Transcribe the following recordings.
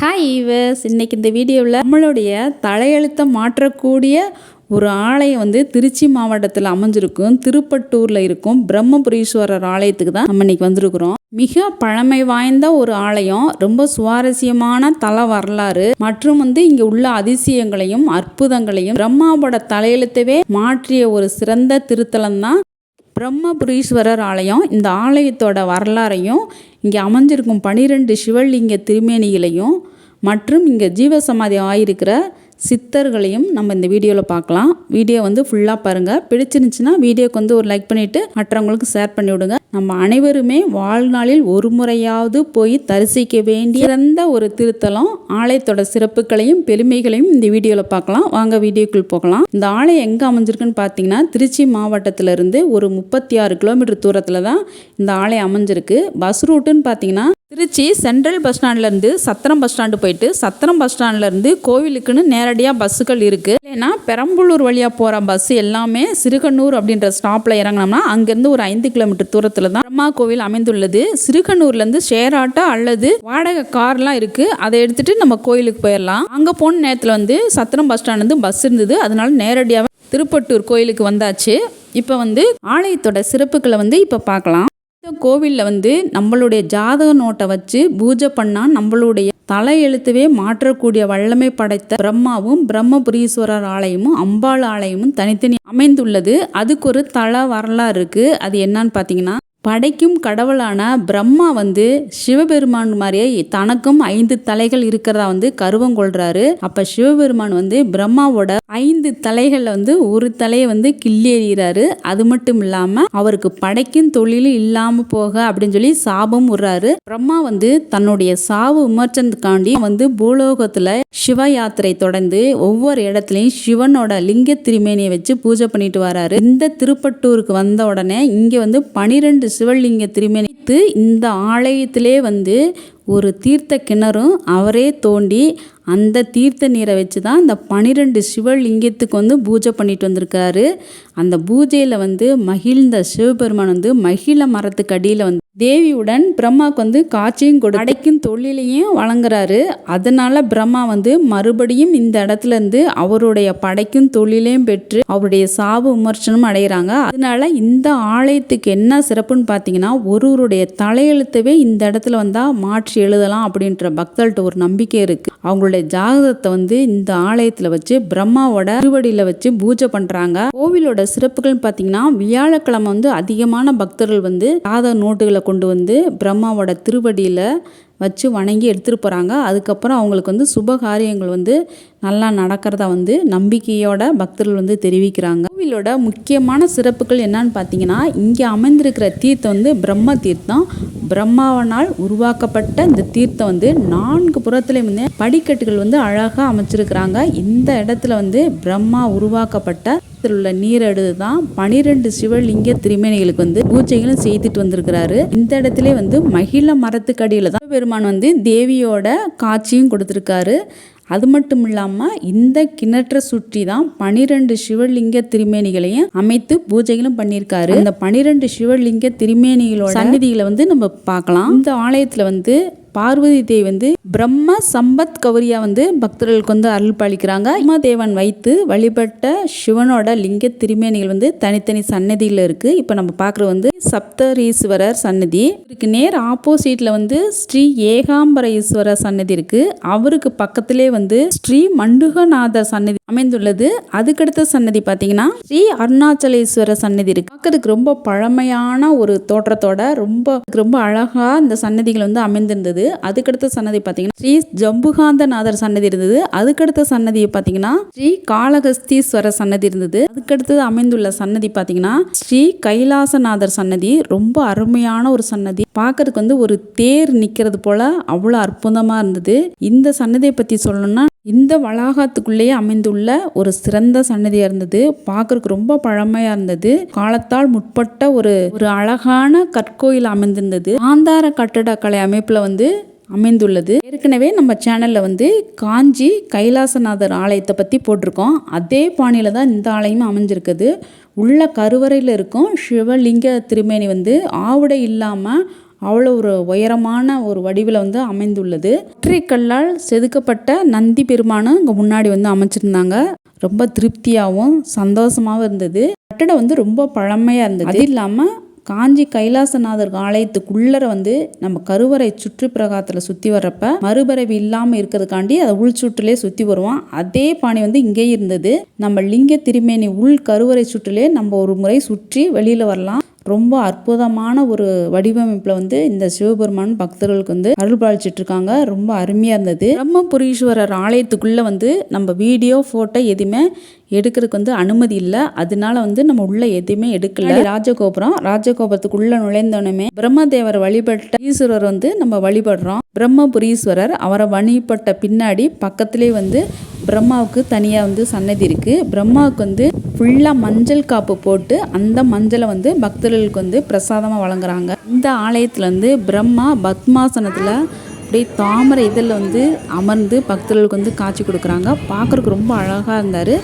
Hi ஈவஸ் இன்னைக்கு இந்த வீடியோவில் நம்மளுடைய தலையெழுத்தை மாற்றக்கூடிய ஒரு ஆலயம் வந்து திருச்சி மாவட்டத்தில் அமைஞ்சிருக்கும். திருப்பட்டூரில் இருக்கும். பிரம்மபுரீஸ்வரர் ஆலயத்துக்கு தான் நம்ம இன்னைக்கு வந்திருக்கிறோம். மிக பழமை வாய்ந்த ஒரு ஆலயம். ரொம்ப சுவாரஸ்யமான தல வரலாறு. மற்றும் வந்து இங்கே உள்ள அதிசயங்களையும் அற்புதங்களையும் பிரம்மாவோட தலையெழுத்தவே மாற்றிய ஒரு சிறந்த திருத்தலம் தான் பிரம்மபுரீஸ்வரர் ஆலயம். இந்த ஆலயத்தோட வரலாறையும் இங்கே அமைஞ்சிருக்கும் பனிரெண்டு சிவலிங்க திருமேனிகளையும் மற்றும் இங்கே ஜீவசமாதி ஆயிருக்கிற சித்தர்களையும் நம்ம இந்த வீடியோவில் பார்க்கலாம். வீடியோ வந்து ஃபுல்லாக பாருங்கள் பிடிச்சிருந்துச்சுன்னா வீடியோக்கு வந்து ஒரு லைக் பண்ணிவிட்டு மற்றவங்களுக்கு ஷேர் பண்ணி விடுங்க. நம்ம அனைவருமே வாழ்நாளில் ஒரு முறையாவது போய் தரிசிக்க வேண்டிய சிறந்த ஒரு திருத்தலம் ஆலயத்தோட சிறப்புகளையும் பெருமைகளையும் இந்த வீடியோவில் பார்க்கலாம். வாங்க வீடியோக்குள் போகலாம். இந்த ஆலயம் எங்கே அமைஞ்சிருக்குன்னு பார்த்தீங்கன்னா திருச்சி மாவட்டத்திலிருந்து ஒரு முப்பத்தி ஆறு கிலோமீட்டர் தூரத்தில் தான் இந்த ஆலயம் அமைஞ்சிருக்கு. பஸ் ரூட்டுன்னு பார்த்தீங்கன்னா திருச்சி சென்ட்ரல் பஸ் ஸ்டாண்ட்லேருந்து சத்திரம் பஸ் ஸ்டாண்டு போயிட்டு சத்திரம் பஸ் ஸ்டாண்ட்லேருந்து கோவிலுக்குன்னு நேரடியாக பஸ்ஸுகள் இருக்குது ஏன்னா பெரம்பலூர் வழியாக போகிற பஸ் எல்லாமே சிறுகண்ணூர் அப்படின்ற ஸ்டாப்பில் இறங்கினோம்னா அங்கேருந்து ஒரு ஐந்து கிலோமீட்டர் தூரத்தில் தான் பிரம்மா கோவில் அமைந்துள்ளது. சிறுகண்ணூர்லேருந்து ஷேர் ஆட்டோ அல்லது வாடகை கார்லாம் இருக்குது அதை எடுத்துகிட்டு நம்ம கோயிலுக்கு போயிடலாம். அங்கே போன நேரத்தில் வந்து சத்திரம் பஸ் ஸ்டாண்ட்லேருந்து பஸ் இருந்தது. அதனால நேரடியாக திருப்பட்டூர் கோயிலுக்கு வந்தாச்சு. இப்போ வந்து ஆலயத்தோட சிறப்புகளை வந்து இப்போ பார்க்கலாம். கோவிலில் வந்து நம்மளுடைய ஜாதக நோட்டை வச்சு பூஜை பண்ணால் நம்மளுடைய தலை எழுத்துவே மாற்றக்கூடிய வல்லமை படைத்த பிரம்மாவும் பிரம்மபுரீஸ்வரர் ஆலயமும் அம்பாள் ஆலயமும் தனித்தனி அமைந்துள்ளது. அதுக்கு ஒரு தல வரலாறு இருக்குது அது என்னன்னு பார்த்தீங்கன்னா படைக்கும் கடவுளான பிரம்மா வந்து சிவபெருமான் மாதிரியே தனக்கும் ஐந்து தலைகள் இருக்கிறதா வந்து கருவம் கொள்றாரு. அப்ப சிவபெருமான் வந்து பிரம்மாவோட ஐந்து தலைகள்ல வந்து ஒரு தலையை வந்து கிள்ளி எறிகிறாரு அது மட்டும் இல்லாம அவருக்கு படைக்கும் தொழிலும் இல்லாம போக அப்படின்னு சொல்லி சாபம் விடுறாரு. பிரம்மா வந்து தன்னுடைய சாவு விமர்சனத்துக்காண்டி வந்து பூலோகத்துல சிவ யாத்திரை தொடர்ந்து ஒவ்வொரு இடத்துலையும் சிவனோட லிங்க திருமேனியை வச்சு பூஜை பண்ணிட்டு வராரு. இந்த திருப்பட்டூருக்கு வந்த உடனே இங்க வந்து பனிரெண்டு சிவலிங்க திருமணித்து இந்த ஆலயத்திலே வந்து ஒரு தீர்த்த கிணறும் அவரே தோண்டி அந்த தீர்த்த நீரை வச்சு தான் இந்த பனிரெண்டு சிவலிங்கத்துக்கு வந்து பூஜை பண்ணிட்டு வந்திருக்காரு. அந்த பூஜையில் வந்து மகிழ்ந்த சிவபெருமான் வந்து மகிழ மரத்துக்கு அடியில் வந்து தேவியுடன் பிரம்மாவுக்கு வந்து காட்சியும் கொடு அடைக்கும் தொழிலையும் வழங்குறாரு. அதனால பிரம்மா வந்து மறுபடியும் இந்த இடத்துல இருந்து அவருடைய படைக்கும் தொழிலையும் பெற்று அவருடைய சாவு விமர்சனம் அடைகிறாங்க. அதனால இந்த ஆலயத்துக்கு என்ன சிறப்புன்னு பார்த்தீங்கன்னா ஒருவருடைய தலையெழுத்தவே இந்த இடத்துல வந்தால் மாற்றி எழுதலாம் அப்படின்ற பக்தர்கள்ட்ட ஒரு நம்பிக்கை இருக்கு. அவங்களுடைய ஜாதகத்தை வந்து இந்த ஆலயத்தில் வச்சு பிரம்மாவோட திருவடியில் வச்சு பூஜை பண்ணுறாங்க கோவிலோட சிறப்புகள் பார்த்தீங்கன்னா வியாழக்கிழமை வந்து அதிகமான பக்தர்கள் வந்து ஜாதக நோட்டுகளை கொண்டு வந்து பிரம்மாவோட திருவடியில் வச்சு வணங்கி எடுத்துகிட்டு போகிறாங்க அதுக்கப்புறம் அவங்களுக்கு வந்து சுப காரியங்கள் வந்து நல்லா நடக்கிறதா வந்து நம்பிக்கையோட பக்தர்கள் வந்து தெரிவிக்கிறாங்க. கோவிலோட முக்கியமான சிறப்புகள் என்னன்னு பார்த்தீங்கன்னா இங்கே அமைந்திருக்கிற தீர்த்தம் வந்து பிரம்ம தீர்த்தம். பிரம்மாவனால் உருவாக்கப்பட்ட இந்த தீர்த்தம் வந்து நான்கு புறத்துலேயும் வந்து படிக்கட்டுகள் வந்து அழகாக அமைச்சிருக்கிறாங்க. இந்த இடத்துல வந்து பிரம்மா உருவாக்கப்பட்ட உள்ள நீரடு தான் பனிரெண்டு சிவலிங்க திருமேனிகளுக்கு வந்து பூஜைகளும் செய்துட்டு வந்திருக்கிறாரு. இந்த இடத்துல வந்து மகிழ மரத்துக்கடியில் தான் பெருமான் வந்து தேவியோட காட்சியும் கொடுத்துருக்காரு. அது மட்டும் இல்லாமல் இந்த கிணற்றை சுற்றி தான் பனிரெண்டு சிவலிங்க திருமேனிகளையும் அமைத்து பூஜைகளும் பண்ணியிருக்காரு. இந்த பனிரெண்டு சிவலிங்க திருமேனிகளோட சந்நிதிகளை வந்து நம்ம பார்க்கலாம். இந்த ஆலயத்தில் வந்து பார்வதி தேவி வந்து பிரம்ம சம்பத் கௌரியா வந்து பக்தர்களுக்கு வந்து அருள் பாலிக்கிறாங்க தேவன் வைத்து வழிபட்ட சிவனோட லிங்க திருமேனிகள் வந்து தனித்தனி சன்னதியில் இருக்கு. இப்போ நம்ம பார்க்குறது வந்து சப்தரீஸ்வரர் சன்னதி இதுக்கு நேர் ஆப்போசிட்ல வந்து ஸ்ரீ ஏகாம்பர ஈஸ்வரர் சன்னதி இருக்கு. அவருக்கு பக்கத்திலே வந்து ஸ்ரீ மண்டுகநாதர் சன்னதி அமைந்துள்ளது. அதுக்கடுத்த சன்னதி பார்த்தீங்கன்னா ஸ்ரீ அருணாச்சலேஸ்வரர் சன்னதி இருக்கு. பார்க்கறதுக்கு ரொம்ப பழமையான ஒரு தோற்றத்தோட ரொம்ப ரொம்ப அழகா இந்த சன்னதிகள் வந்து அமைந்திருந்தது. இருந்தது. அதுக்கடுத்த சன்னதி பார்த்தீங்கன்னா ஸ்ரீ ஜம்புகாந்தநாதர் சன்னதி இருந்தது. அதுக்கடுத்த சன்னதி பார்த்தீங்கன்னா ஸ்ரீ காளகஸ்தீஸ்வரர் சன்னதி இருந்தது. அதுக்கடுத்தது அமைந்துள்ள சன்னதி பார்த்தீங்கன்னா ஸ்ரீ கைலாசநாதர் சன்னதி. ரொம்ப அருமையான ஒரு சன்னதி. பார்க்கறதுக்கு வந்து ஒரு தேர் நிற்கிறது போல அவ்வளோ அற்புதமாக இருந்தது. இந்த சன்னதியை பற்றி சொல்லணும்னா இந்த வளாகத்துக்குள்ளேயே அமைந்துள்ள ஒரு சிறந்த சன்னதியாக இருந்தது. பார்க்கறக்கு ரொம்ப பழமையாக இருந்தது. காலத்தால் முற்பட்ட ஒரு ஒரு அழகான கற்கோயில் அமைந்திருந்தது. ஆந்தார கட்டடக்கலை அமைப்பில் வந்து அமைந்துள்ளது. ஏற்கனவே நம்ம சேனலில் வந்து காஞ்சி கைலாசநாதர் ஆலயத்தை பற்றி போட்டிருக்கோம். அதே பாணியில் தான் இந்த ஆலயமும் அமைஞ்சிருக்குது. உள்ள கருவறையில் இருக்கும் சிவலிங்க திருமேனி வந்து ஆவுடை இல்லாமல் அவ்வளோ ஒரு உயரமான ஒரு வடிவில் வந்து அமைந்துள்ளது. ஒற்றைக்கல்லால் செதுக்கப்பட்ட நந்தி பெருமானும் இங்கே முன்னாடி வந்து அமைச்சிருந்தாங்க. ரொம்ப திருப்தியாகவும் சந்தோஷமாகவும் இருந்தது. கட்டடம் வந்து ரொம்ப பழமையாக இருந்தது. அது இல்லாமல் காஞ்சி கைலாசநாதர் ஆலயத்துக்குள்ளர வந்து நம்ம கருவறை சுற்று பிரகாரத்தில் சுற்றி வர்றப்ப மறுபிறவி இல்லாமல் இருக்கிறதுக்காண்டி அதை உள் சுற்றுலே சுற்றி வருவோம். அதே பாணி வந்து இங்கேயும் இருந்தது. நம்ம லிங்க திருமேனி உள் கருவறை சுற்றுலே நம்ம ஒரு முறை சுற்றி வெளியில் வரலாம். ரொம்ப அற்புதமான ஒரு வடிவமைப்பில் வந்து இந்த சிவபெருமான் பக்தர்களுக்கு வந்து அருள் பாலிச்சிட்டு இருக்காங்க ரொம்ப அருமையாக இருந்தது. பிரம்மபுரீஸ்வரர் ஆலயத்துக்குள்ளே வந்து நம்ம வீடியோ ஃபோட்டோ எதுவுமே எடுக்கிறதுக்கு வந்து அனுமதி இல்லை. அதனால வந்து நம்ம உள்ள எதுவுமே எடுக்கல. ராஜகோபுரம். ராஜகோபுரத்துக்குள்ள நுழைந்தோடனே பிரம்மதேவர் வழிபட்ட ஈஸ்வரர் வந்து நம்ம வழிபடுறோம். பிரம்மபுரீஸ்வரர் அவரை வழிபட்ட பின்னாடி பக்கத்திலே வந்து பிரம்மாவுக்கு தனியாக வந்து சன்னதி இருக்குது பிரம்மாவுக்கு வந்து ஃபுல்லாக மஞ்சள் காப்பு போட்டு அந்த மஞ்சளை வந்து பக்தர்களுக்கு வந்து பிரசாதமாக வழங்குறாங்க. இந்த ஆலயத்தில் வந்து பிரம்மா பத்மாசனத்தில் அப்படியே தாமரை இதழில் வந்து அமர்ந்து பக்தர்களுக்கு வந்து காட்சி கொடுக்குறாங்க. பார்க்குறக்கு ரொம்ப அழகாக இருந்தார்.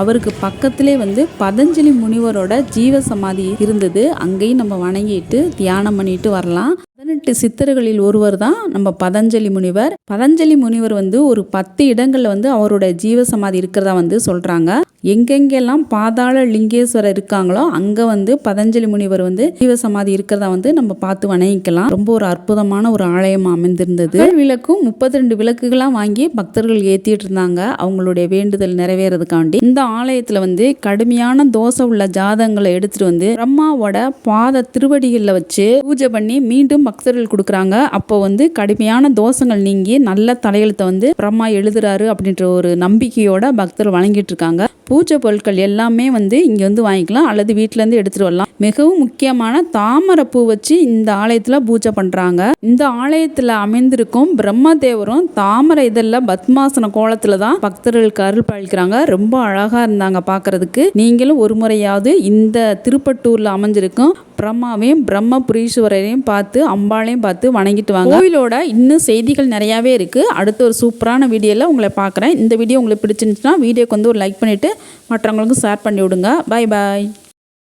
அவருக்கு பக்கத்திலே வந்து பதஞ்சலி முனிவரோட ஜீவ சமாதி இருந்தது. அங்கேயும் நம்ம வணங்கிட்டு தியானம் பண்ணிட்டு வரலாம். பதினெட்டு சித்தர்களில் ஒருவர் தான் நம்ம பதஞ்சலி முனிவர். பதஞ்சலி முனிவர் வந்து ஒரு பத்து இடங்களில் வந்து அவரோட ஜீவ சமாதி இருக்கிறதா வந்து சொல்கிறாங்க எங்கெங்கெல்லாம் பாதாள லிங்கேஸ்வரர் இருக்காங்களோ அங்கே வந்து பதஞ்சலி முனிவர் வந்து ஜீவ சமாதி இருக்கிறதா வந்து நம்ம பார்த்து வணங்கிக்கலாம். ரொம்ப ஒரு அற்புதமான ஒரு ஆலயம் அமைந்திருந்தது. விளக்கும் முப்பத்தி ரெண்டு விளக்குகளாக வாங்கி பக்தர்கள் ஏற்றிட்டு இருந்தாங்க. அவங்களுடைய வேண்டுதல் நிறைவேறதுக்காண்டி. இந்த ஆலயத்தில் வந்து கடுமையான தோசை உள்ள ஜாதகங்களை எடுத்துட்டு வந்து பிரம்மாவோட பாத திருவடிகளில் வச்சு பூஜை பண்ணி மீண்டும் பக்தர்கள் கொடுக்குறாங்க. அப்போ வந்து கடுமையான தோஷங்கள் நீங்கி நல்ல தலையெழுத்தை வந்து பிரம்மா எழுதுறாரு அப்படின்ற ஒரு நம்பிக்கையோட பக்தர் வழங்கிட்டு இருக்காங்க. பூஜை பொருட்கள் எல்லாமே வந்து இங்கே வந்து வாங்கிக்கலாம். அல்லது வீட்டிலேருந்து எடுத்துகிட்டு வரலாம். மிகவும் முக்கியமான தாமரை பூ வச்சு இந்த ஆலயத்தில் பூஜை பண்ணுறாங்க இந்த ஆலயத்தில் அமைந்திருக்கும் பிரம்மதேவரும் தாமரை இதழில் பத்மாசன கோலத்தில் தான் பக்தர்களுக்கு அருள் பழிக்கிறாங்க ரொம்ப அழகாக இருந்தாங்க பார்க்கறதுக்கு நீங்களும் ஒரு முறையாவது இந்த திருப்பட்டூரில் அமைஞ்சிருக்கும் பிரம்மாவையும் பிரம்மபுரீஸ்வரரையும் பார்த்து அம்பாளையும் பார்த்து வணங்கிட்டு வாங்க. கோவிலோட இன்னும் செய்திகள் நிறையாவே இருக்குது அடுத்த ஒரு சூப்பரான வீடியோவில் உங்களை பார்க்குறேன். இந்த வீடியோ உங்களுக்கு பிடிச்சிருந்துச்சுன்னா வீடியோக்கு வந்து ஒரு லைக் பண்ணிவிட்டு மற்றவங்களுக்கும் ஷேர் பண்ணி விடுங்க பாய் பாய்